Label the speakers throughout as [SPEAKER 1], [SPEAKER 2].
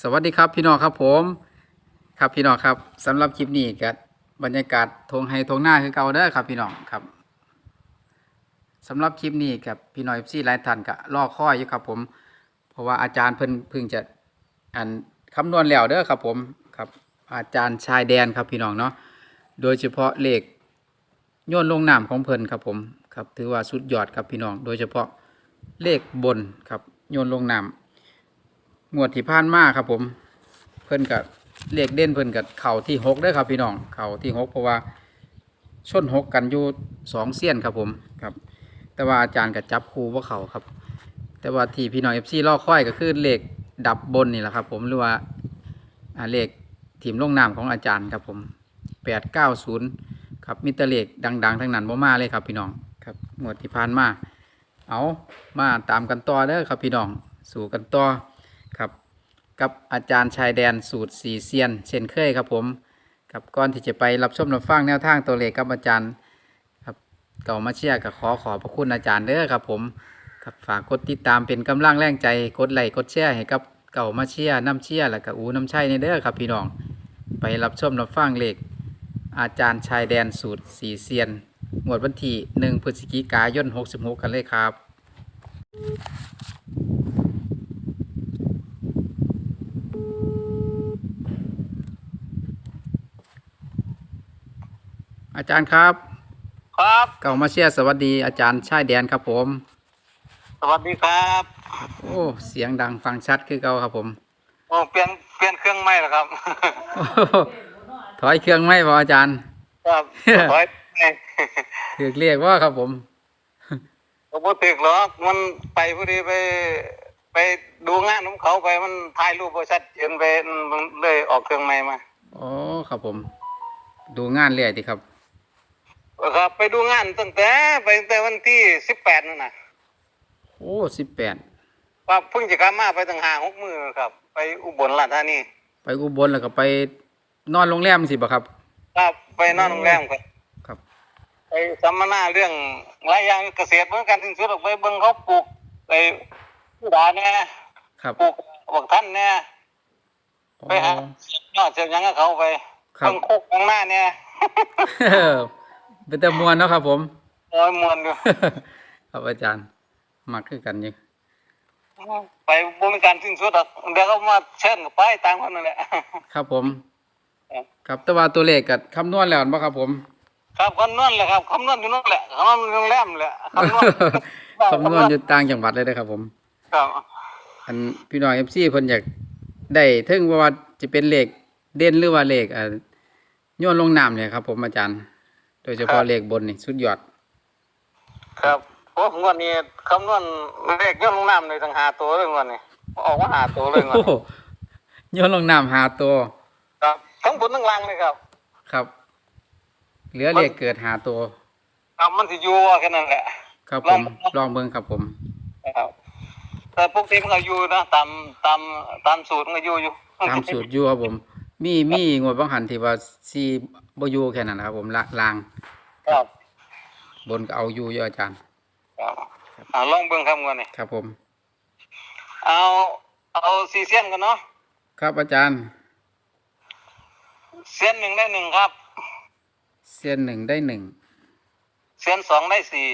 [SPEAKER 1] สวัสดีครับพี่น้องครับผมครับพี่น้องครับสำหรับคลิปนี้กับบรรยากาศทงไฮทงหน้าคือเก่าเด้อครับ พี่น้องครับสำหรับคลิปนี้กับพี่น้องเอฟซีหลายท่านก็รอคอยอยู่ครับผม เพราะว่าอาจารย์เพิ่นเพิ่งจะอันคำนวณแล้วเด้อครับผมครับ อาจารย์ชายแดนครับพี่น้องเนาะโดยเฉพาะเลขโยนลงน้ำของเพิ่นครับผมครับถือว่าสุดยอดครับพี่น้อง โดยเฉพาะเลขบนครับโยนลงน้ำ งวดที่ผ่านมาครับผม เพิ่นกับเลขเด่นเพิ่นกับเข่าที่หกได้ครับพี่น้อง เข่าที่หกเพราะว่าชนหกกันอยู่สองเสี้ยนครับผมครับ แต่ว่าอาจารย์กับจับคูว่าเข่าครับ แต่ว่าที่พี่น้องเอฟซีล่อค่อยก็คือเลขดับบนนี่แหละครับผมหรือว่าเลขทีมลงน้ำของอาจารย์ครับผมแปดเก้าศูนย์ครับมิตรเลขดัง ๆ ทั้งนั้นบ่มาเลยครับพี่น้องครับงวดที่ผ่านมา เอามาตามกันต่อเด้อครับพี่น้อง สู่กันต่อ ครับ กับอาจารย์ชายแดนสูตรสีเซียน เช่นเคยครับผมครับก่อนที่จะไปรับชมรับฟังแนวทางตัวเลขกับอาจารย์ครับเก่ามาเชียร์กับขอขอบพระคุณอาจารย์เด้อครับผมครับฝากกดติดตามเป็นกำลังแรงใจกดไลค์กดแชร์ให้กับเก่ามาเชียร์น้ำเชียร์และกับอูน้ำชัยในเด้อครับพี่น้อง ไปรับชมรับฟังเลขอาจารย์ชายแดนสูตรสีเซียนงวดวันที่หนึ่งพฤศจิกายน 66 กันเลยครับ อาจารย์ครับ
[SPEAKER 2] ครับ
[SPEAKER 1] เก่ามาเชียร์สวัสดีอาจารย์ชายแดนครับผม
[SPEAKER 2] สวัสดีครับ
[SPEAKER 1] โอ้เสียงดังฟังชัดคือเก่าครับผม
[SPEAKER 2] โอ้เปลี่ยนเปลี่ยนเครื่องใหม่แล้วครับ
[SPEAKER 1] โอ้โหถอยเครื่องไม่พออาจารย์
[SPEAKER 2] ครับถอยไง
[SPEAKER 1] ถือเรียกว่าครับผม
[SPEAKER 2] ผมบ่ถึกหรอกมันไปพอดีไป ไปดูงานของเขาไปมันถ่ายรูปบ่ชัดเจนไปมันเลยออกเครื่องใหม่มา
[SPEAKER 1] อ๋อครับผม ดูงานเรื่อยดีครับ
[SPEAKER 2] ครับไปดูงานตั้งแต่ไปตั้งแต่วันที่สิบแปดนั่นน่ะ
[SPEAKER 1] โอ้สิบแปด
[SPEAKER 2] ว่าเพิ่งจะกลับมาไปตั้งห้าหกมือครับ ไปอุบลราชธานี
[SPEAKER 1] ไปอุบลแล้วก็ไปนอนโรงแรมสิบ่ครับ
[SPEAKER 2] ครับไปนอนโรงแรมครับ
[SPEAKER 1] ครับ
[SPEAKER 2] ไปสัมมนาเรื่องหลายอย่างเกษตรเหมือนกันที่สุดออกไปเบิ่งเขาปลูกไปผู้ดาเนี่ย
[SPEAKER 1] ครับ
[SPEAKER 2] ปลูกบอกท่านเนี่ย
[SPEAKER 1] อ๋อ
[SPEAKER 2] ไปหายอดเสียบหยังกับเขาไป
[SPEAKER 1] ครับ
[SPEAKER 2] เบิ่งโคกข้างหน้าเนี่ย
[SPEAKER 1] เป็นแต่มวนเนาะครับ ผม
[SPEAKER 2] โอ้ยมวนอยู่
[SPEAKER 1] ครับอาจารย์ มักคือกันอยู่
[SPEAKER 2] ไปบริการสิ้นสุดอะเดี๋ยวเขามาเชิญก็ไปตามคนนั่นแหละ
[SPEAKER 1] ครับผม
[SPEAKER 2] ครับ
[SPEAKER 1] ครับแต่ว่าตัวเลขกับคำนวณแล้วบ่ครับ ผม
[SPEAKER 2] ครับคำนวณแหละครับคำนวณอยู่นั่นแหละคำนวณอยู่โรงแรมแหละคำนวณ
[SPEAKER 1] คำนวณอยู่ต่างจังหวัดเลยนะครับผม
[SPEAKER 2] ครับ
[SPEAKER 1] อันพี่น้องเอฟซีเพิ่นอยากได้ถึงว่าจะเป็นเลขเด่นหรือว่าเลขอ่าโยนลงน้ำเนี่ยครับ ผมอาจารย์ โดยเฉพาะเลขบนนี่สุดยอด
[SPEAKER 2] ครับเพราะงวดนี้คำนวณเลขยอดลงน้ำเลยทั้งหาตัวเลยงวดนี้ออกมาหาตัวเลยงวด
[SPEAKER 1] โอ้โห
[SPEAKER 2] นี้
[SPEAKER 1] โยนลงน้ำหาตัว
[SPEAKER 2] ครับทั้งบนทั้งล่างเลยครับ
[SPEAKER 1] ครับ เหลือเลขเกิดหาตัว
[SPEAKER 2] ครับมันสิอยู่แค่นั้นแหละ
[SPEAKER 1] ครับ
[SPEAKER 2] ล
[SPEAKER 1] ผ
[SPEAKER 2] อง
[SPEAKER 1] มลองเบิ่งครับผม
[SPEAKER 2] ครับ แต่ปกติมันก็อยู่นะตามตามตามสูตรมันก็อยู่อยู่
[SPEAKER 1] ตามสูตรอยู่ครับผม มีมีงวดบางหันที่ว่าซีบ่อยู่แค่นั้นนะครับ ผมละลาง
[SPEAKER 2] ครับ
[SPEAKER 1] บนก็เอาอยู่เยอะอาจารย์
[SPEAKER 2] ครับอ่าลองเบิ่งครับงวดนี้
[SPEAKER 1] ครับผม
[SPEAKER 2] เอาเอาซีเซียนกันเนาะ
[SPEAKER 1] ครับอาจารย์
[SPEAKER 2] เซียนหนึ่งได้หนึ่งครับ
[SPEAKER 1] เซียนหนึ่งได้หนึ่ง
[SPEAKER 2] เซียนสองได้สี่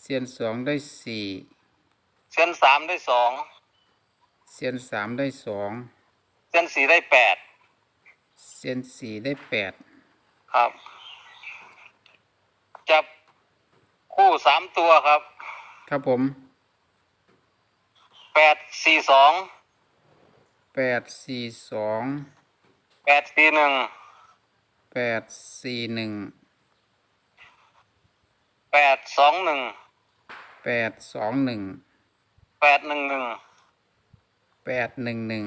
[SPEAKER 1] เซียนสองได้สี่
[SPEAKER 2] เซียนสามได้สอง
[SPEAKER 1] เซียนสามได้สอง
[SPEAKER 2] เซียนสี่ได้แปด
[SPEAKER 1] เซียนสี่ได้แปด
[SPEAKER 2] ครับ จับคู่สามตัวครับ
[SPEAKER 1] ครับผม
[SPEAKER 2] แปดสี่สอง
[SPEAKER 1] แปดสี่สอง
[SPEAKER 2] แปดสี่หนึ่ง
[SPEAKER 1] แปดสี่หนึ่ง
[SPEAKER 2] แปดสองหนึ่ง
[SPEAKER 1] แปดสองหนึ่ง
[SPEAKER 2] แปดหนึ่งหนึ่ง
[SPEAKER 1] แปดหนึ่งหนึ่ง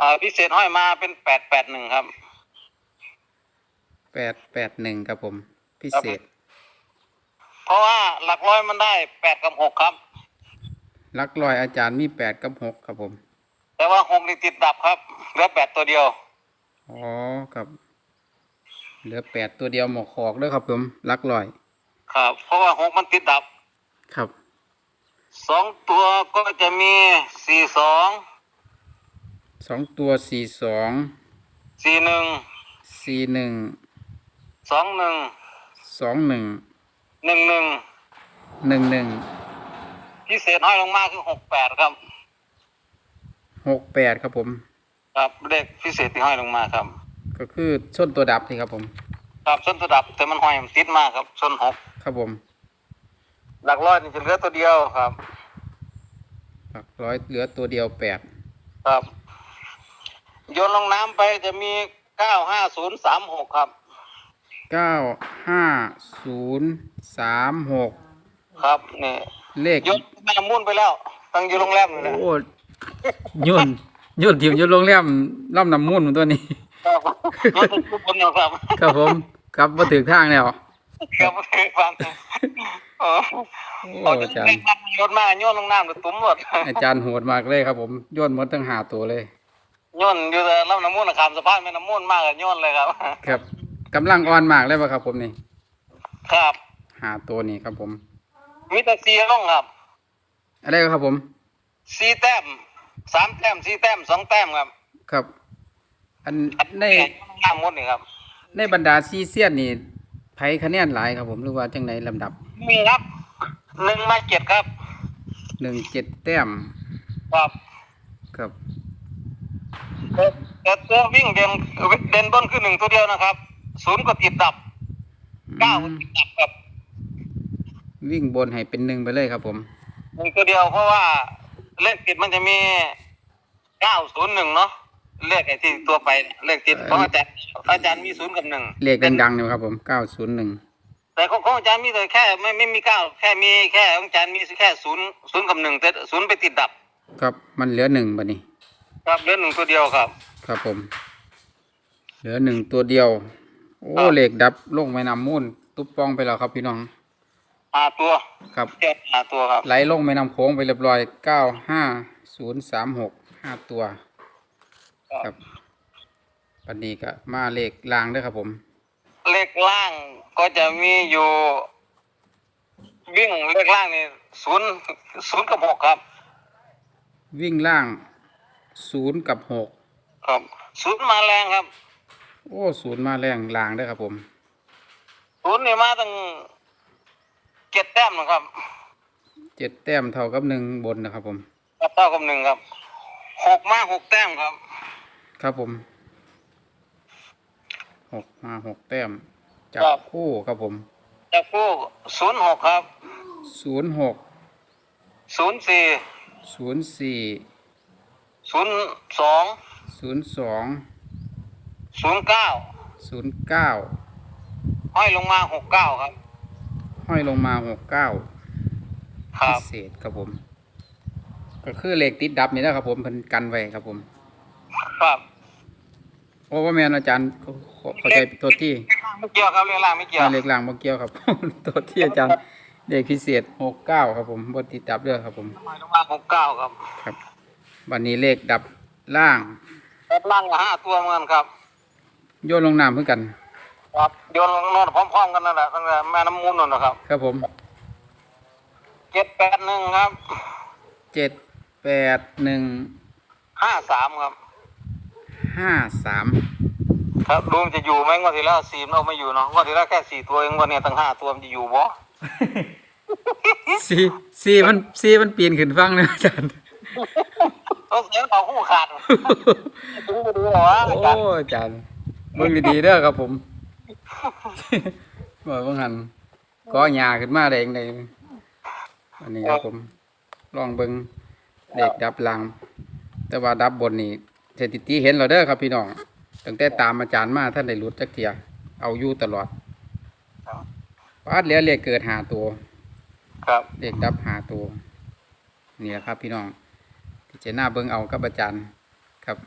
[SPEAKER 2] อ่าพิเศษห้อยมาเป็นแปดแปดหนึ่งครับ
[SPEAKER 1] แปดแปดหนึ่งครับผม พิเศษ
[SPEAKER 2] เพราะว่าหลักร้อยมันได้แปดกับหกครับ
[SPEAKER 1] ลักลอยอาจารย์มีแปดกับหกครับผม
[SPEAKER 2] แต่ว่าหกนี่ติดดับครับเหลือแปดตัวเดียว
[SPEAKER 1] อ๋อครับ เหลือแปดตัวเดียวหมอกขอกเด้อครับผมลักลอย
[SPEAKER 2] ครับ เพราะว่าหกมันติดดับ
[SPEAKER 1] ครับ
[SPEAKER 2] สองตัวก็จะมีสี่สอง
[SPEAKER 1] สองตัวสี่สอง
[SPEAKER 2] สี่หนึ่ง
[SPEAKER 1] สี่หนึ่ง
[SPEAKER 2] สองหนึ่ง
[SPEAKER 1] สองหนึ่ง
[SPEAKER 2] หนึ่งหนึ่ง
[SPEAKER 1] หนึ่งหนึ่ง
[SPEAKER 2] พิเศษห้อยลงมาคือหกแปดครับ
[SPEAKER 1] หกแปดครับผม
[SPEAKER 2] ครับเลขพิเศษที่ห้อยลงมาครับ
[SPEAKER 1] ก็คือส้นตัวดับนี่ครับผม
[SPEAKER 2] ครับส้นระดับแต่มันห้อยมันติดมากครับส้นหก
[SPEAKER 1] ครับผม
[SPEAKER 2] หลักร้อยนี่จะเหลือตัวเดียวครับ
[SPEAKER 1] หลักร้อยเหลือตัวเดียวแปด
[SPEAKER 2] ครับ โยนลงน้ำไปจะมีเก้าห้าศูนย์สามหกครับ
[SPEAKER 1] เก้าห้าศูนย์สามหก
[SPEAKER 2] ครับนี่
[SPEAKER 1] เลข
[SPEAKER 2] โยนแม่น้ำมุ่นไปแล้ว ตั้งอยู่โรงแรมนี่นะ
[SPEAKER 1] โอ้ย่นย่นถิ่มย่นโรงแรมล่ำน้ำมูลตัวนี้
[SPEAKER 2] ครับโยนถึงทุกคนอยู่ครับ
[SPEAKER 1] ครับผมกลับมาถึงทางแล้ว
[SPEAKER 2] ครับเคยฟังเออ
[SPEAKER 1] โอ้
[SPEAKER 2] เอา
[SPEAKER 1] อาจาร
[SPEAKER 2] เล่
[SPEAKER 1] ย์
[SPEAKER 2] นโยนมาโยนลงน้ำหรือตุ้มหมด
[SPEAKER 1] อาจารย์โหดมากเลยครับผมย่นหมดตั้งหาตัวเลย
[SPEAKER 2] โยนอยู่แต่ลำน้ำมูลนะคามสะพานแม่น้ำมูลมากอะโยนเลยครับ
[SPEAKER 1] ครับกำลังอ่อนมากเลยป่ะครับ ผมนี่
[SPEAKER 2] ครับ
[SPEAKER 1] หาตัวนี้ครับ ผม
[SPEAKER 2] มีแต่ซีลงครับ
[SPEAKER 1] อะไรครับผม
[SPEAKER 2] ซีแต้มสามแต้มซีแต้มสองแต้มครับ
[SPEAKER 1] ครับ อันใน
[SPEAKER 2] น้ำมดนี่ครับ
[SPEAKER 1] ในบรรดาซีเซียนนี่ไผคะแนนหลายครับ ผมหรือว่าจังไหนลำดับ
[SPEAKER 2] มีครับหนึ่งมาเจ็ดครับ
[SPEAKER 1] หนึ่งเจ็ดแต้ม
[SPEAKER 2] ครับ
[SPEAKER 1] ครับ
[SPEAKER 2] แต่ตัววิ่งเด่นเด่นบนคือหนึ่งตัวเดียวนะครับศูนย์ก็ติดดับเก้าก็ติดดับครับ
[SPEAKER 1] วิ่งบนให้เป็นหนึ่งไปเลยครับผม
[SPEAKER 2] หนึ่งตัวเดียวเพราะว่าเลขติดมันจะมีเก้าศูนย์หนึ่งเนาะเลขไอ้ที่ตัวไปเลขติดของอาจารย์อาจารย์มีศูนย์กับหนึ่ง
[SPEAKER 1] เลขดังๆเนี่ยครับผมเก้าศูนย์หนึ่ง
[SPEAKER 2] แต่ของของอาจารย์มีแต่แค่ไม่ไม่มีเก้าแค่มีแค่ของอาจารย์มีแค่ศูนย์ศูนย์กับหนึ่งแต่ศูนย์ไปติดดับ
[SPEAKER 1] ครับมันเหลือหนึ่งบัดนี้
[SPEAKER 2] ครับเหลือหนึ่งตัวเดียวครับ
[SPEAKER 1] ครับผม เหลือหนึ่งตัวเดียว โอ้
[SPEAKER 2] ครับ
[SPEAKER 1] เหล็กดับลงแม่น้ำมูลตุ๊บปองไปแล้วครับพี่น้อง
[SPEAKER 2] ห้าตัว
[SPEAKER 1] ครับ
[SPEAKER 2] แค่ห้าตัวครับ
[SPEAKER 1] ไหลลงแม่น้ำโค้งไปเรียบร้อยเก้าห้าศูนย์สามหกห้าตัว ครับปันนี้ก็มาเลขลางเด้วยครับผม
[SPEAKER 2] เลขล่างก็จะมีอยู่วิ่งเลขล่างนี่ศูนย์ศูนย์กับหกครับ
[SPEAKER 1] วิ่งล่าง ศูนย์กับหก
[SPEAKER 2] ครับศูนย์มาแรงครับ
[SPEAKER 1] โอ้ศูนย์มาแรงลางเด้วยครับผม
[SPEAKER 2] ศูนย์นี่มาตั้งเจ็ดแต้มนะครับ
[SPEAKER 1] เจ็ดแต้มเท่ากับหนึ่งบนนะครับผม
[SPEAKER 2] ครับเท่ากับหนึ่งครับหกมาหกแต้มครับ
[SPEAKER 1] ครับผมหกมาหกแต้มจับ
[SPEAKER 2] ครับ
[SPEAKER 1] คู่ครับผม
[SPEAKER 2] จากผู้ศูนย์หกครับ
[SPEAKER 1] ศูนย์หก
[SPEAKER 2] ศูนย์สี่
[SPEAKER 1] ศูนย์สี่
[SPEAKER 2] ศูนย์สอง
[SPEAKER 1] ศูนย์สอง
[SPEAKER 2] ศูนย์เก้า
[SPEAKER 1] ศูนย์เก้า
[SPEAKER 2] ห้อยลงมาหกเก้าครับ
[SPEAKER 1] ห้อยลงมาหกเก้า
[SPEAKER 2] ครั
[SPEAKER 1] พิ
[SPEAKER 2] บ
[SPEAKER 1] เศษครับผม ก็คือเลขติดดับนี่นะครับผมเพิ่นกันไว้ครับผม
[SPEAKER 2] ครับ
[SPEAKER 1] โอ้ว่าแม่นอาจารย์ขอขอเข้าใจตัวที่
[SPEAKER 2] ไม่เกี่ยวครับเรื่องล่างไม่เกี่ยว
[SPEAKER 1] เลขล่างบ่เกี่ยวครับ ตัวที่อาจารย์เลขพิเศษหกเก้าครับผมบนติดดับเด้อครับผม
[SPEAKER 2] ห้อยลงมาหกเก้าครับ
[SPEAKER 1] ครับ วันนี้เลขดับล่าง
[SPEAKER 2] แล้วล่างละห้าตัวเหมือนกันครับ
[SPEAKER 1] โยนลงน้ำเพื่อกัน
[SPEAKER 2] ครับโยนลงโนอนพร้อมๆกันนั่นแหละตั้งแต่แม่น้ำมูลนั่นนะครับ
[SPEAKER 1] ครับผม
[SPEAKER 2] เจ็ดแปดหนึ่งครับ
[SPEAKER 1] เจ็ดแปดหนึ่ง
[SPEAKER 2] ห้าสามครับ
[SPEAKER 1] ห้าสาม
[SPEAKER 2] ครับดูมันจะอยู่ไหมงวดที่แล้วสี่มันเอาไม่อยู่เนาะงวดที่แล้วแค่สี่ตัวเองงวันนี้ตั้งห้าตัวมันจะอยู่บ่
[SPEAKER 1] สี่สี่มันสี่มันปีนขึ้นฟังเลยอาจารย์
[SPEAKER 2] ต้องเสียงเขาคู่ขาดถึงจะดูเหรอวะอา
[SPEAKER 1] โอ้
[SPEAKER 2] จารย์
[SPEAKER 1] อาจารย์เบิ่งดีๆเด้อครับผมว่าบางหันก็หยาขึ้นมาได้ยังไงอันนี้ครับผมลองเบิ่งเด็กดับหลัง แต่ว่าดับบนนี่สถิติเห็นเราเด้อครับพี่น้องตั้งแต่ตามอาจารย์มาท่านได้รุดจักเทียเอาอยู่ตลอดวาดเหลือเลขเกิดหาตัว
[SPEAKER 2] ครับ
[SPEAKER 1] เลขดับหาตัว นี่แหละครับพี่น้อง พิจารณาเบิ่งเอากับอาจารย์ครับ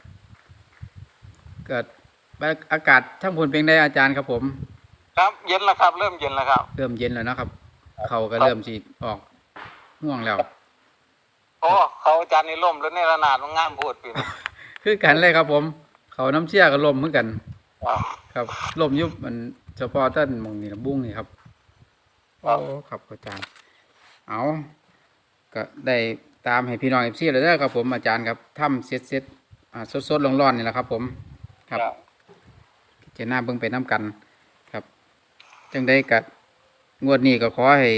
[SPEAKER 1] เกิดอากาศทั้งบนเป็นได้อาจารย์ครับผม
[SPEAKER 2] ครับเย็นแล้วครับ เริ่มเย็นแล้วครับ
[SPEAKER 1] เริ่มเย็นแล้วนะครับ เขาก็เริ่มสีออกง่วงแล้ว
[SPEAKER 2] โอ้เขาอาจารย์นี่ล่มแล้วนี่ระนาดมันงามพูดปีนี้
[SPEAKER 1] คือกันเลยครับผม เขาน้ำเชี่ยก็ลมเหมือนกัน
[SPEAKER 2] ครับ
[SPEAKER 1] ครับลมยุบมันเฉพาะต้นหมองนี่นะบุ้งนี่ครับ
[SPEAKER 2] ครั
[SPEAKER 1] โอ้
[SPEAKER 2] บ
[SPEAKER 1] ครับอาจารย์ เอาก็ได้ ตามให้พี่น้องเอฟซีแล้วเด้อครับผมอาจารย์ครับทำเสร็จเสร็จอ่าสดๆร้อนๆนี่แหละครับ ผมครับ เจาหน้าเบิ่งไปน้ำกันครับจังได้กัดงวดนี้ก็ขอให้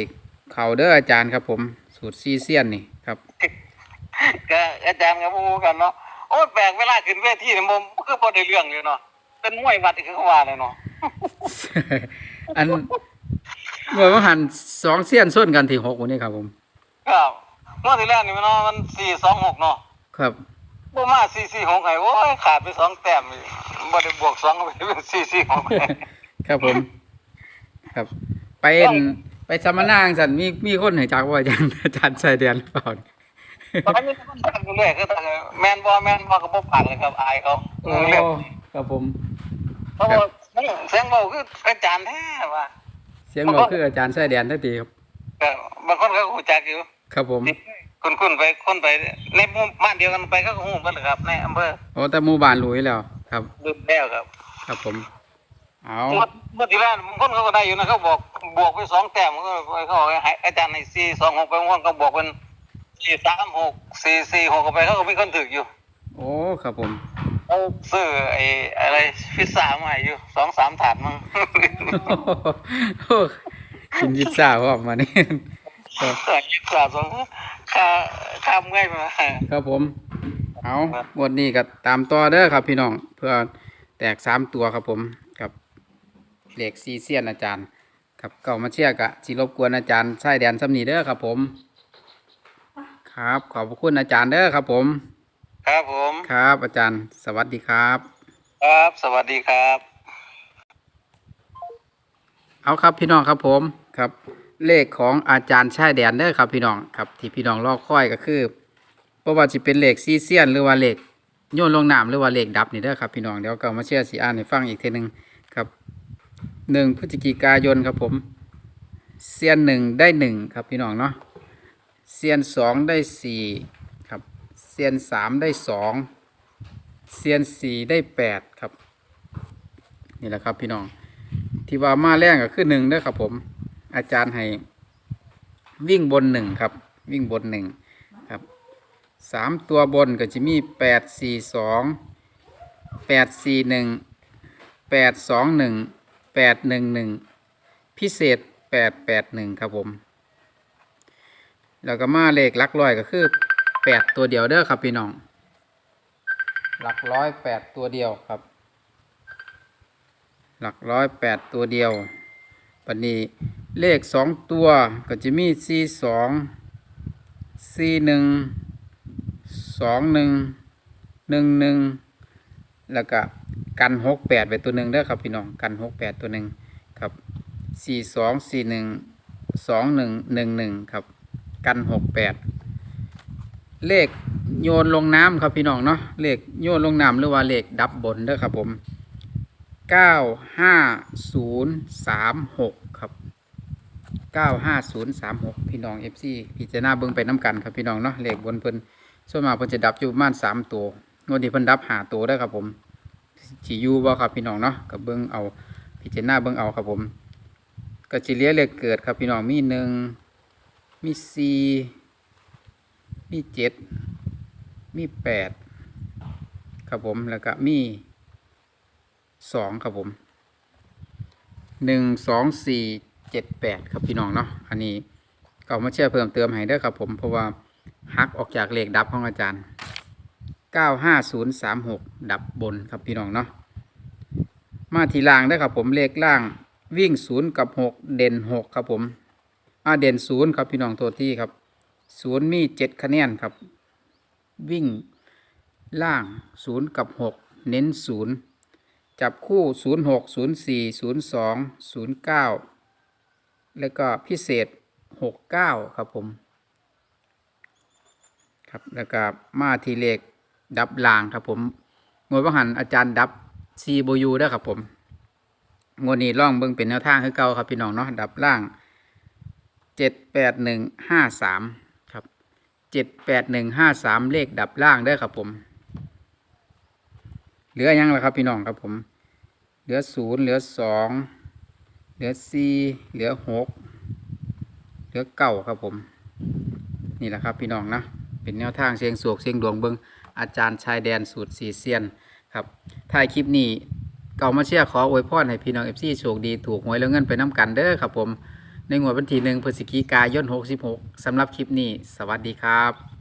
[SPEAKER 1] เขาเด้ออาจารย์ครับผม สูตรซีเซียนนี่ครับ
[SPEAKER 2] ก็อาจารย์กับผู้กันเนาะโอ้ยแปลกเวลาขึ้นเวทีเนี่ยมันคือพอได้เรื่องเลยเนาะเป็นมวยวัดคือเขาว่าเลยเนาะ
[SPEAKER 1] อันเมื่อวันหันสองเซียนส้นกันที่หกวันนี้ครับผม
[SPEAKER 2] ครับ เมื่อที่แรกนี่มันเนาะมันสี่สองหกเนาะ
[SPEAKER 1] ครับ
[SPEAKER 2] บ่มาสี่สี่หกไงโอ้ยขาดไปสองแต้มอีกบ่ได้บวกสองก็เป็นสี่สี่หก
[SPEAKER 1] ครับผม ครับ ไปเอ็นไปสัมมนาจังสันมีมีคนเห็นจากว่าอาจารย์อาจารย์ชายแดนหรือเปล่า
[SPEAKER 2] ตอนนี้มันตั้งอยู่เลยคือตั้งแมนบ่แมนบ่ก็บ่ปากเลยครับอายเขา
[SPEAKER 1] โอ้
[SPEAKER 2] เรื่อง
[SPEAKER 1] ครับผม
[SPEAKER 2] เพราะว่าเสียงเบาคืออาจารย์แท้ว่า
[SPEAKER 1] เสียงบอกคืออาจารย์ชายแดนทันทีครับ
[SPEAKER 2] ก็บางคนก็รู้จักอยู่
[SPEAKER 1] ครับผม
[SPEAKER 2] คุณคุณไปคนไปในหมู่บ้านเดียวกันไปก็ฮู้เบิดเลยครับ ในอำเภอ
[SPEAKER 1] โอ้แต่หมู่บ้านรู้อยู่แล้วครับ
[SPEAKER 2] ดื่มแล้วครับ
[SPEAKER 1] ครับผม เอา
[SPEAKER 2] เมื่อเมื่อที่แรกบางคนเขาก็ได้อยู่นะเขาบอกบวกไปสองแต้มก็เขาบอกให้อาจารย์ให้สี่สองหกไปบางคนก็บอกเป็นสี่สามหกสี่สี่หกไปเขาก็มีคนถึกอยู่
[SPEAKER 1] โอ้ครับผม
[SPEAKER 2] เขาซื้อไอ้อะไรพิซซ่ามาให้อยู่สองสามถาดมั้ง
[SPEAKER 1] โอ้กินพิซซ่าพร้อมมานี่ครับ
[SPEAKER 2] เออพิซซ่าสอง ค่าค่าเมื่อยมา
[SPEAKER 1] ครับผม เอางวดนี้ก็ตามต่อเด้อครับ พี่น้อง เพื่อแตกสามตัวครับผมกับเหล็กซีเซียนอาจารย์ ครับเก่ามาเชียร์กะสิรบกวนอาจารย์ชายแดนสำนีเด้อครับผม ครับ ขอบพระคุณอาจารย์เด้อครับผม
[SPEAKER 2] ครับผม
[SPEAKER 1] ครับ อาจารย์ สวัสดีครับ
[SPEAKER 2] ครับ สวัสดีครับ
[SPEAKER 1] เอาครับพี่น้องครับผมครับ เลขของอาจารย์ชายแดนเด้อครับพี่น้องครับที่พี่น้องรอคอยก็คือเพราะว่าสิเป็นเลขซีเซียนหรือว่าเลขโยนลงน้ำหรือว่าเลขดับนี่เด้อครับพี่น้องเดี๋ยวก็มาเชื่อสีอ่านให้ฟังอีกทีหนึ่งครับหนึ่งพฤศจิกายนครับผมเซียนหนึ่งได้หนึ่งครับพี่น้องเนาะเซียนสองได้สี่ครับเซียนสามได้สองเซียนสี่ได้แปดครับ นี่แหละครับพี่น้อง ที่ว่ามาแรงก็คือหนึ่งเด้อครับผม อาจารย์ให้วิ่งบนหนึ่งครับ วิ่งบนหนึ่งครับสามตัวบนก็จะมีแปดสี่สองแปดสี่หนึ่งแปดสองหนึ่งแปดหนึ่งหนึ่งพิเศษแปดแปดหนึ่งครับผม แล้วก็มาเลขหลักร้อยก็คือแปดตัวเดียวเด้อครับพี่น้องหลักร้อยแปดตัวเดียวครับ หลักร้อยแปดตัวเดียวปันนี้ เลขสองตัวก็จะมีสี่สองสี่หนึ่งสองหนึ่งหนึ่งหนึ่งแล้วก็กันหกแปดไปตัวหนึ่งเด้อครับพี่น้องกันหกแปดตัวหนึ่งครับสี่สองสี่หนึ่งสองหนึ่งหนึ่งหนึ่งครับกันหกแปดเลขโยนลงน้ำครับพี่น้องเนาะเลขโยนลงน้ำหรือว่าเลขดับบนเด้อครับผมเก้าห้าศูนย์สามหก เก้าห้าศูนย์สามหกพี่น้องเอฟซีพิจารณาเบิ่งไปน้ำกันครับพี่น้องเนาะเลขบนเพิ่นส่วนมากเพิ่นจะดับอยู่ประมาณสามตัวงวดนี้เพิ่นดับหาตัวได้ครับผมฉีอยูบ่ครับพี่น้องเนาะกับเบิ่งเอาพิจารณาเบิ่งเอาครับผมก็จิเหลียเลขเกิดครับพี่น้องมีหนึ่งมีสี่มีเจ็ดมีแปดครับผมแล้วก็มีสองครับผมหนึ่งสองสี่ เจ็ดแปดครับพี่น้องเนาะอันนี้ก็มาเชื่อเพิ่มเติมให้ด้ครับผมเพราะว่าหักออกจากเลขดับของอาจารย์เก้าห้าศูนย์สามหกดับบนครับพี่น้องเนาะมาทีล่างได้ครับผมเลขล่างวิ่งศูนย์กับหกเด่นหกครับผมอ่าเด่นศูนย์ครับพี่น้องโทษที่ครับศูนย์มีเจ็ดคะแนนครับ วิ่งล่างศูนย์กับหกเน้นศูนย์จับคู่ 0 6 0 4 0 2 0 9 แล้วก็พิเศษ 69 ครับผมครับแล้วก็มาทีเลขดับลางครับผมงวดว่าหันอาจารย์ดับ c b u ได้ครับผมงวดนี้ล่องเบิ่งเป็นแนวทางคือเก่าครับพี่น้องเนาะดับล่าง 78153 ครับ 78153 เลขดับล่างได้ครับผม เหลือยังล่ะครับพี่น้องครับผม เหลือศูนย์เหลือสอง ลือสี่เหลือหกเหลือเก้าครับผม นี่แหละครับพี่น้องนะ เป็นแนวทางเสียงสวกเสียงดวงเบิงอาจารย์ชายแดนสูตรสีเซียนครับท้ายคลิปนี้เก่ามาเชียร์ขออวยพรให้พี่น้องเอฟซีโชคดีถูกหวยแล้วเงินไปน้ำกันเด้อครับผม ในงวดวันที่หนึ่งพฤศจิกายน 66สำหรับคลิปนี้ สวัสดีครับ